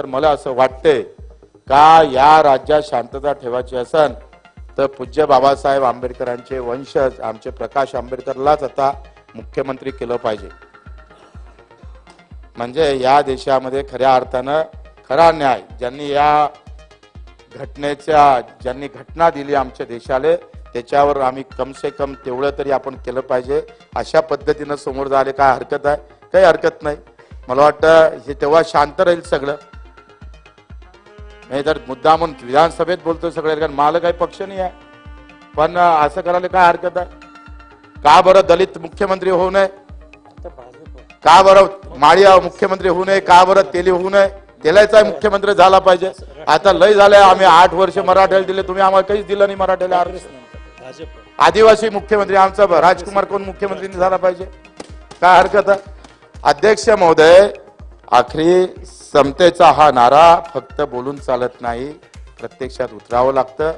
तर मला असं वाटतंय का या राज्यात शांतता ठेवायची असन तर पूज्य बाबासाहेब आंबेडकरांचे वंशज आमचे प्रकाश आंबेडकरलाच आता मुख्यमंत्री केलं पाहिजे. म्हणजे या देशामध्ये खऱ्या अर्थानं खरा न्याय ज्यांनी या घटनेच्या ज्यांनी घटना दिली आमच्या देशाला त्याच्यावर आम्ही कम से कम तेवढं तरी आपण केलं पाहिजे. अशा पद्धतीनं समोर झाले काय हरकत आहे? काही हरकत नाही. मला वाटतं हे तेव्हा शांत राहील सगळं. नाही तर मुद्दा म्हणून विधानसभेत बोलतो सगळे कारण मला काही पक्ष नाही आहे. पण असं करायला काय हरकत आहे? का बरं दलित मुख्यमंत्री होऊ नये? का बरं माळी मुख्यमंत्री होऊ नये? का बरं तेली होऊ नये? तेलाचा मुख्यमंत्री झाला पाहिजे. आता लय झालंय आम्ही आठ वर्ष मराठ्याला दिले तुम्ही आम्हाला काहीच दिलं नाही मराठ्याला आदिवासी मुख्यमंत्री आमचा राजकुमार कोण मुख्यमंत्री झाला पाहिजे? काय हरकत आहे? अध्यक्ष महोदय आखरी समतेचा हा नारा फक्त बोलून चालत नाही प्रत्यक्षात उतरावं लागतं.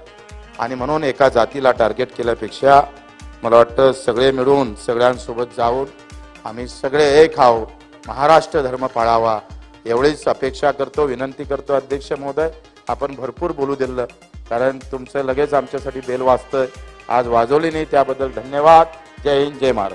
आणि म्हणून एका जातीला टार्गेट केल्यापेक्षा मला वाटतं सगळे मिळून सगळ्यांसोबत जाऊन आम्ही सगळे एक आहो महाराष्ट्र धर्म पाळावा. एवढीच अपेक्षा करतो विनंती करतो अध्यक्ष महोदय. आपण भरपूर बोलू दिलं. कारण तुमचं लगेच आमच्यासाठी बेल वाजतं आज वाजवली नाही त्याबद्दल धन्यवाद. जय हिंद जय महाराष्ट्र.